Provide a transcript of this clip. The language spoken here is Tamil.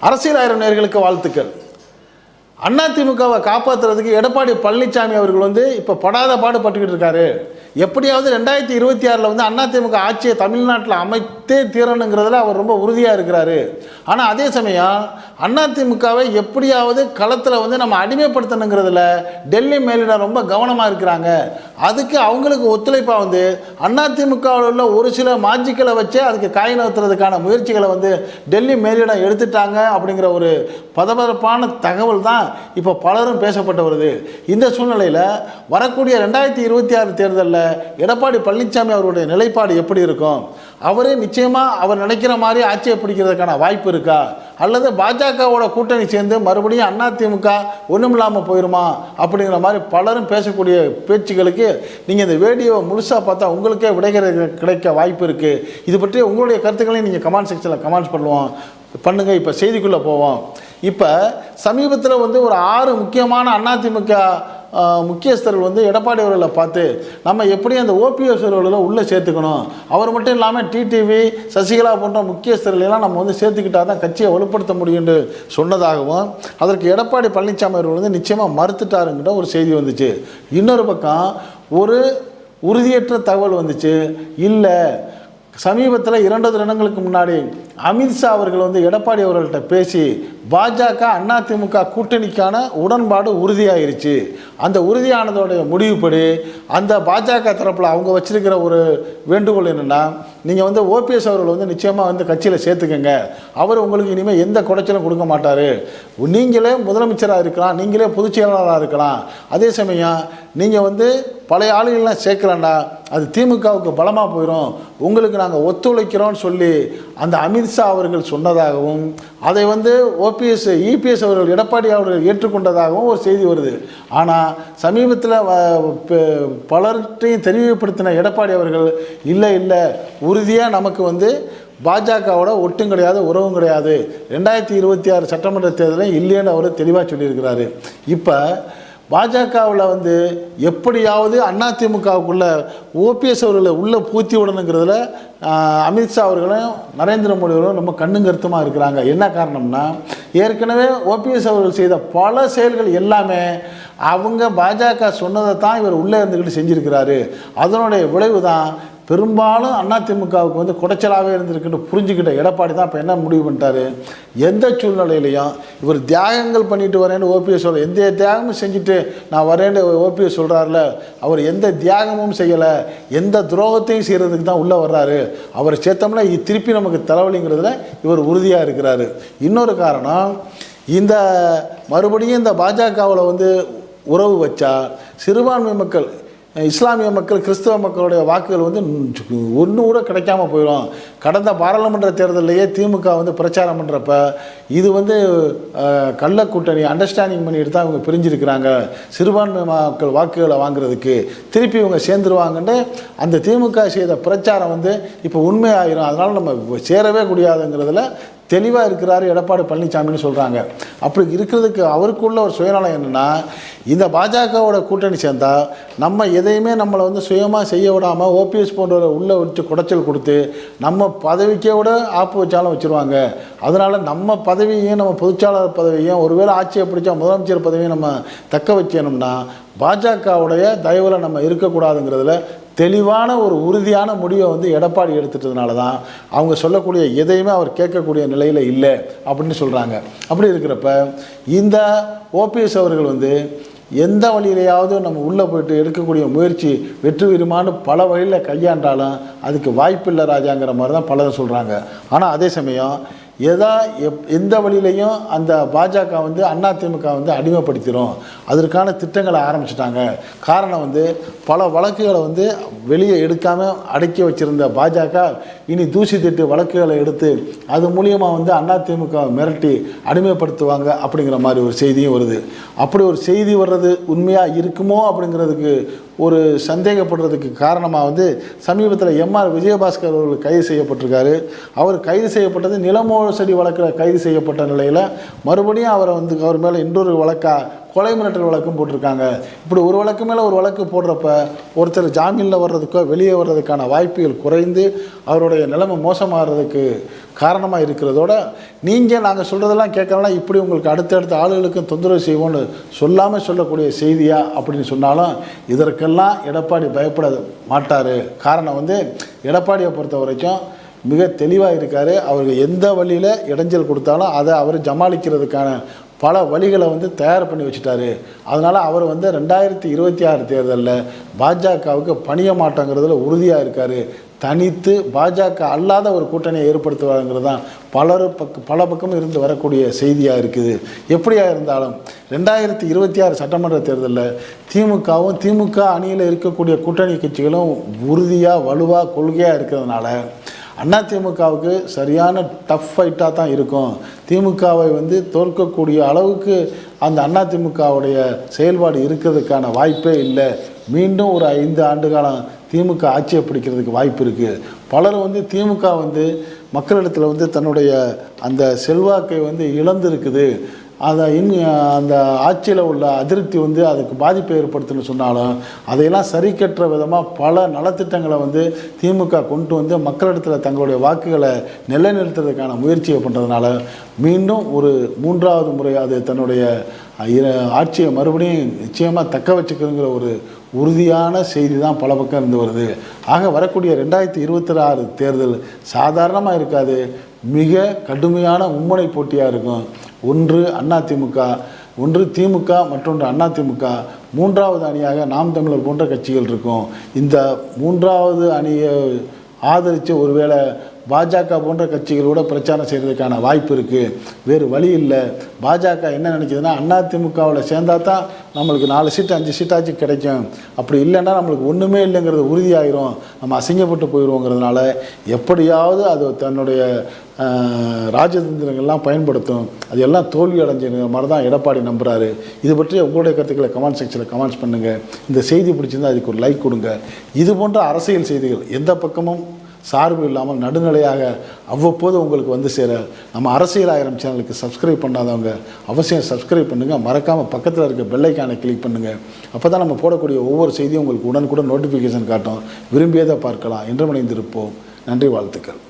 அரசியல் ஆயிரம் நேர்களுக்கு வாழ்த்துக்கள். அதிமுகவை காப்பாற்றுறதுக்கு எடப்பாடி பழனிசாமி அவர்கள் வந்து இப்போ படாத பாடுபட்டுக்கிட்டு இருக்காரு. எப்படியாவது ரெண்டாயிரத்தி இருபத்தி ஆறில் வந்து அதிமுக ஆட்சியை தமிழ்நாட்டில் அமைத்தே தீரணுங்கிறதுல அவர் ரொம்ப உறுதியாக இருக்கிறாரு. ஆனால் அதே சமயம் அதிமுகவை எப்படியாவது களத்தில் வந்து நம்ம அடிமைப்படுத்தணுங்கிறதுல டெல்லி மேலிடம் ரொம்ப கவனமாக இருக்கிறாங்க. அதுக்கு அவங்களுக்கு ஒத்துழைப்பாக வந்து அதிமுகவில் உள்ள ஒரு சில மாஜிக்களை வச்சு அதுக்கு காய் நகர்த்துறதுக்கான முயற்சிகளை வந்து டெல்லி மேலிடம் எடுத்துட்டாங்க அப்படிங்கிற ஒரு பதபதப்பான தகவல் தான் இப்போ பலரும் பேசப்பட்டு வருது. இந்த சூழ்நிலையில் வரக்கூடிய ரெண்டாயிரத்தி இருபத்தி ஆறு தேர்தலில் எடப்பாடி பழனிசாமி அவருடைய நிலைப்பாடு எப்படி இருக்கும்? அவரே நிச்சயமாக அவர் நினைக்கிற மாதிரி ஆட்சியை பிடிக்கிறதுக்கான வாய்ப்பு இருக்கா? அல்லது பாஜகவோட கூட்டணி சேர்ந்து மறுபடியும் அதிமுக ஒன்றும் இல்லாமல் போயிடுமா அப்படிங்கிற மாதிரி பலரும் பேசக்கூடிய பேச்சுகளுக்கு நீங்கள் இந்த வீடியோவை முழுசாக பார்த்தா உங்களுக்கே விடைகிற கிடைக்க வாய்ப்பு இருக்குது இது பற்றி உங்களுடைய கருத்துக்களையும் நீங்கள் கமெண்ட் செக்ஷனில் கமெண்ட்ஸ் பண்ணுவோம். பண்ணுங்கள் இப்போ செய்திக்குள்ளே போவோம். இப்போ சமீபத்தில் வந்து ஒரு ஆறு முக்கியமான அதிமுக முக்கியஸ்தர்கள் வந்து எடப்பாடி அவர்களை பார்த்து நம்ம எப்படி அந்த ஓபிஎஸ் அவர்களை உள்ளே சேர்த்துக்கணும். அவர் மட்டும் இல்லாமல் டிடிவி சசிகலா போன்ற முக்கியஸ்தர்களெல்லாம் நம்ம வந்து சேர்த்துக்கிட்டா தான் கட்சியை வலுப்படுத்த முடியும்னு சொன்னதாகவும் அதற்கு எடப்பாடி பழனிசாமி அவர்கள் வந்து நிச்சயமாக மறுத்துட்டாருங்கிற ஒரு செய்தி வந்துச்சு. இன்னொரு பக்கம் ஒரு உறுதியற்ற தகவல் வந்துச்சு. இல்லை சமீபத்தில் இரண்டு தினங்களுக்கு முன்னாடி அமித்ஷா அவர்கள் வந்து எடப்பாடி அவர்கள்ட்ட பேசி பாஜக அதிமுக கூட்டணிக்கான உடன்பாடு உறுதியாயிருச்சு. அந்த உறுதியானதோடைய முடிவுப்படி அந்த பாஜக தரப்பில் அவங்க வச்சிருக்கிற ஒரு வேண்டுகோள் என்னென்னா நீங்கள் வந்து ஓபிஎஸ் அவர்கள் வந்து நிச்சயமாக வந்து கட்சியில் சேர்த்துக்கங்க. அவர் உங்களுக்கு இனிமேல் எந்த குடைச்சலும் கொடுக்க மாட்டார். நீங்களே முதலமைச்சராக இருக்கலாம் நீங்களே பொதுச் செயலாளராக இருக்கலாம். அதே சமயம் நீங்கள் வந்து பழைய ஆளுகள்லாம் சேர்க்கலண்டா அது திமுகவுக்கு பலமாக போயிடும் உங்களுக்கு நாங்கள் ஒத்துழைக்கிறோம்னு சொல்லி அந்த அமித்ஷா அவர்கள் சொன்னதாகவும் அதை வந்து ஓபிஎஸ் இபிஎஸ் அவர்கள் எடப்பாடி அவர்கள் ஏற்றுக்கொண்டதாகவும் ஒரு செய்தி வருது. ஆனால் சமீபத்தில் பலர்கிட்டையும் தெளிவுபடுத்தின எடப்பாடி அவர்கள் இல்லை இல்லை உறுதியாக நமக்கு வந்து பாஜகவோட ஒட்டும் கிடையாது உறவும் கிடையாது. ரெண்டாயிரத்தி இருபத்தி ஆறு சட்டமன்ற தேர்தலும் இல்லைன்னு அவர் தெளிவாக சொல்லியிருக்கிறாரு. இப்போ பாஜகவில் வந்து எப்படியாவது அதிமுகவுக்குள்ள ஓபிஎஸ் அவர்களை உள்ளே பூத்தி விடணுங்கிறதுல அமித்ஷா அவர்களும் நரேந்திர மோடி அவர்களும் ரொம்ப கண்ணும் கருத்துமாக இருக்கிறாங்க. என்ன காரணம்னா ஏற்கனவே ஓபிஎஸ் அவர்கள் செய்த பல செயல்கள் எல்லாமே அவங்க பாஜக சொன்னதை தான் இவர் உள்ளே இருந்துக்கிட்டு செஞ்சுருக்கிறாரு. அதனுடைய விளைவு தான் பெரும்பாலும் அதிமுகவுக்கு வந்து குடைச்சலாகவே இருந்திருக்குன்னு புரிஞ்சுக்கிட்ட எடப்பாடி தான் இப்போ என்ன முடிவு பண்ணிட்டாரு? எந்த சூழ்நிலையிலையும் இவர் தியாகங்கள் பண்ணிட்டு வரேன்னு ஓபிஎஸ் சொல்ல எந்த தியாகமும் செஞ்சுட்டு நான் வரேன்னு ஓபிஎஸ் சொல்கிறாருல அவர் எந்த தியாகமும் செய்யலை எந்த துரோகத்தையும் செய்கிறதுக்கு தான் உள்ளே வர்றாரு. அவர் சேர்த்தோம்னா திருப்பி நமக்கு தலைவலிங்கிறதுல இவர் உறுதியாக இருக்கிறாரு. இன்னொரு காரணம் இந்த மறுபடியும் இந்த பாஜகவில் வந்து உறவு வச்சா சிறுபான்மை மக்கள் இஸ்லாமிய மக்கள் கிறிஸ்தவ மக்களுடைய வாக்குகள் வந்து ஒன்று கூட கிடைக்காம போயிடும். கடந்த பாராளுமன்ற தேர்தலையே திமுக வந்து பிரச்சாரம் பண்ணுறப்ப இது வந்து கள்ள கூட்டணி அண்டர்ஸ்டாண்டிங் பண்ணிட்டு தான் இவங்க பிரிஞ்சிருக்கிறாங்க. சிறுபான்மை மக்கள் வாக்குகளை வாங்குறதுக்கு திருப்பி இவங்க சேர்ந்துருவாங்கன்னு அந்த திமுக செய்த பிரச்சாரம் வந்து இப்போ உண்மையாயிரும். அதனால் நம்ம சேரவே முடியாதுங்கிறதுல தெளிவாக இருக்கிறார் எடப்பாடி பழனிசாமின்னு சொல்கிறாங்க அப்படி இருக்கிறதுக்கு அவருக்குள்ள ஒரு சுயநலம் என்னென்னா இந்த பாஜகவோட கூட்டணி சேர்ந்தால் நம்ம எதையுமே நம்மளை வந்து சுயமாக செய்ய விடாமல் ஓபிஎஸ் போன்றவரை உள்ளே வச்சு குடைச்சல் கொடுத்து நம்ம பதவிக்கே விட ஆப்பு வச்சாலும் வச்சுருவாங்க. அதனால் நம்ம பதவியையும் நம்ம பொதுச்சாளர் பதவியும் ஒருவேளை ஆட்சியை பிடிச்சா முதலமைச்சர் பதவியும் நம்ம தக்க வச்சணும்னா பாஜகவுடைய தயவில் நம்ம இருக்கக்கூடாதுங்கிறதுல தெளிவான ஒரு உறுதியான முடிவை வந்து எடப்பாடி எடுத்துட்டதுனால தான் அவங்க சொல்லக்கூடிய எதையுமே அவர் கேட்கக்கூடிய நிலையில் இல்லை அப்படின்னு சொல்கிறாங்க அப்படி இருக்கிறப்ப இந்த ஓபிஎஸ் அவர்கள் வந்து எந்த வழியிலையாவது நம்ம உள்ளே போயிட்டு எடுக்கக்கூடிய முயற்சி வெற்றி பெறுமான்னு பல வழியில் கையாண்டாலும் அதுக்கு வாய்ப்பில்லை ராஜாங்கிற மாதிரி தான் பலரும் சொல்கிறாங்க ஆனால் அதே சமயம் எதா எப் எந்த வழியிலையும் அந்த பாஜக வந்து அதிமுக வந்து அடிமைப்படுத்திடும் அதற்கான திட்டங்களை ஆரம்பிச்சிட்டாங்க. காரணம் வந்து பல வழக்குகளை வந்து வெளியே எடுக்காமல் அடக்கி வச்சுருந்த பாஜக இனி தூசி திட்டு வழக்குகளை எடுத்து அது மூலியமாக வந்து அதிமுக மிரட்டி அடிமைப்படுத்துவாங்க அப்படிங்கிற மாதிரி ஒரு செய்தியும் வருது. அப்படி ஒரு செய்தி வர்றது உண்மையாக இருக்குமோ அப்படிங்கிறதுக்கு ஒரு சந்தேகப்படுறதுக்கு காரணமாக வந்து சமீபத்தில் எம்ஆர் விஜயபாஸ்கர் அவர்கள் கைது செய்யப்பட்டிருக்காரு. அவர் கைது செய்யப்பட்டது நிலமோசடி வழக்கில் கைது செய்யப்பட்ட நிலையில் மறுபடியும் அவரை வந்து அவர் மேலே இன்னொரு வழக்காக கொலை மிரட்டல் வழக்கும் போட்டிருக்காங்க. இப்படி ஒரு வழக்கு மேலே ஒரு வழக்கு போடுறப்ப ஒருத்தர் ஜாமீனில் வர்றதுக்கோ வெளியே வர்றதுக்கான வாய்ப்புகள் குறைந்து அவருடைய நிலைமை மோசமாகிறதுக்கு காரணமாக இருக்கிறதோட நீங்கள் நாங்கள் சொல்கிறதெல்லாம் கேட்கலாம் இப்படி உங்களுக்கு அடுத்தடுத்த ஆளுகளுக்கும் தொந்தரவு செய்வோம்னு சொல்லாமல் சொல்லக்கூடிய செய்தியா அப்படின்னு சொன்னாலும் இதற்கெல்லாம் எடப்பாடி பயப்பட மாட்டார். காரணம் வந்து எடப்பாடியை பொறுத்த வரைக்கும் மிக தெளிவாக இருக்கார். அவருக்கு எந்த வழியில் இடைஞ்சல் கொடுத்தாலும் அதை அவர் ஜமாளிக்கிறதுக்கான பல வழிகளை வந்து தயார் பண்ணி வச்சுட்டாரு. அதனால் அவர் வந்து ரெண்டாயிரத்தி இருபத்தி ஆறு தேர்தலில் பாஜகவுக்கு பணிய மாட்டோங்கிறதுல உறுதியாக இருக்கார். தனித்து பாஜக அல்லாத ஒரு கூட்டணியை ஏற்படுத்துவாங்கிறது தான் பலர் பக்க பல பக்கம் இருந்து வரக்கூடிய செய்தியாக இருக்குது. எப்படியா இருந்தாலும் ரெண்டாயிரத்தி இருபத்தி ஆறு சட்டமன்ற தேர்தலில் திமுகவும் திமுக அணியில் இருக்கக்கூடிய கூட்டணி கட்சிகளும் உறுதியாக வலுவாக கொள்கையாக இருக்கிறதுனால அண்ணா திமுகவுக்கு சரியான டஃப் ஃபைட்டாக தான் இருக்கும். திமுகவை வந்து தோற்கக்கூடிய அளவுக்கு அந்த அண்ணா திமுகவுடைய செயல்பாடு இருக்கிறதுக்கான வாய்ப்பே இல்லை. மீண்டும் ஒரு ஐந்து ஆண்டு காலம் திமுக ஆட்சியை பிடிக்கிறதுக்கு வாய்ப்பு இருக்குது பலர் வந்து திமுக வந்து மக்களிடத்தில் வந்து தன்னுடைய அந்த செல்வாக்கை வந்து இழந்திருக்குது. அதை இன் அந்த ஆட்சியில் உள்ள அதிருப்தி வந்து அதுக்கு பாதிப்பை ஏற்படுத்துன்னு சொன்னாலும் அதையெல்லாம் சரி கட்டுற விதமாக பல நலத்திட்டங்களை வந்து திமுக கொண்டு வந்து மக்களிடத்தில் தங்களுடைய வாக்குகளை நிலைநிறுத்துறதுக்கான முயற்சியை பண்ணுறதுனால மீண்டும் ஒரு மூன்றாவது முறை அது தன்னுடைய ஆட்சியை மறுபடியும் நிச்சயமாக தக்க வச்சுக்கணுங்கிற ஒரு உறுதியான செய்தி தான் பல பக்கம் இருந்து வருது. ஆக வரக்கூடிய ரெண்டாயிரத்தி இருபத்தி ஆறு தேர்தல் சாதாரணமாக இருக்காது. மிக கடுமையான மும்முனை போட்டியாக இருக்கும். ஒன்று அதிமுக ஒன்று திமுக மற்றொன்று அதிமுக மூன்றாவது அணியாக நாம் தமிழர் போன்ற கட்சிகள் இருக்கும். இந்த மூன்றாவது அணியை ஆதரித்து ஒருவேளை பாஜக போன்ற கட்சிகளோட பிரச்சாரம் செய்கிறதுக்கான வாய்ப்பு இருக்குது வேறு வழி இல்லை. பாஜக என்ன நினைக்குதுன்னா அதிமுகவில் சேர்ந்தா தான் நம்மளுக்கு நாலு சீட்டு அஞ்சு சீட்டாச்சும் கிடைக்கும். அப்படி இல்லைன்னா நம்மளுக்கு ஒன்றுமே இல்லைங்கிறது உறுதியாயிரும். நம்ம அசிங்கப்பட்டு போயிடுவோங்கிறதுனால எப்படியாவது அது தன்னுடைய ராஜதந்திரங்கள்லாம் பயன்படுத்தும். அது எல்லாம் தோல்வி அடைஞ்சுங்கிற மாதிரி தான் எடப்பாடி நம்புகிறாரு இது பற்றி உங்களுடைய கருத்துக்களை கமெண்ட் செக்ஷனில் கமெண்ட்ஸ் பண்ணுங்கள் இந்த செய்தி பிடிச்சிருந்தா அதுக்கு ஒரு லைக் கொடுங்க. இது போன்ற அரசியல் செய்திகள் எந்த பக்கமும் சார்பு இல்லாமல் நடுநிலையாக அவ்வப்போது உங்களுக்கு வந்து சேர நம்ம அரசியல் ஆயிரம் சேனலுக்கு சப்ஸ்கிரைப் பண்ணாதவங்க அவசியம் சப்ஸ்கிரைப் பண்ணுங்கள் மறக்காமல் பக்கத்தில் இருக்க பெல்லைக்கானை கிளிக் பண்ணுங்கள் அப்போ தான் நம்ம போடக்கூடிய ஒவ்வொரு செய்தியும் உங்களுக்கு உடனுக்குடன் நோட்டிஃபிகேஷன் காட்டும். விரும்பியதை பார்க்கலாம். இன்றமணைந்திருப்போம் நன்றி வாழ்த்துக்கள்.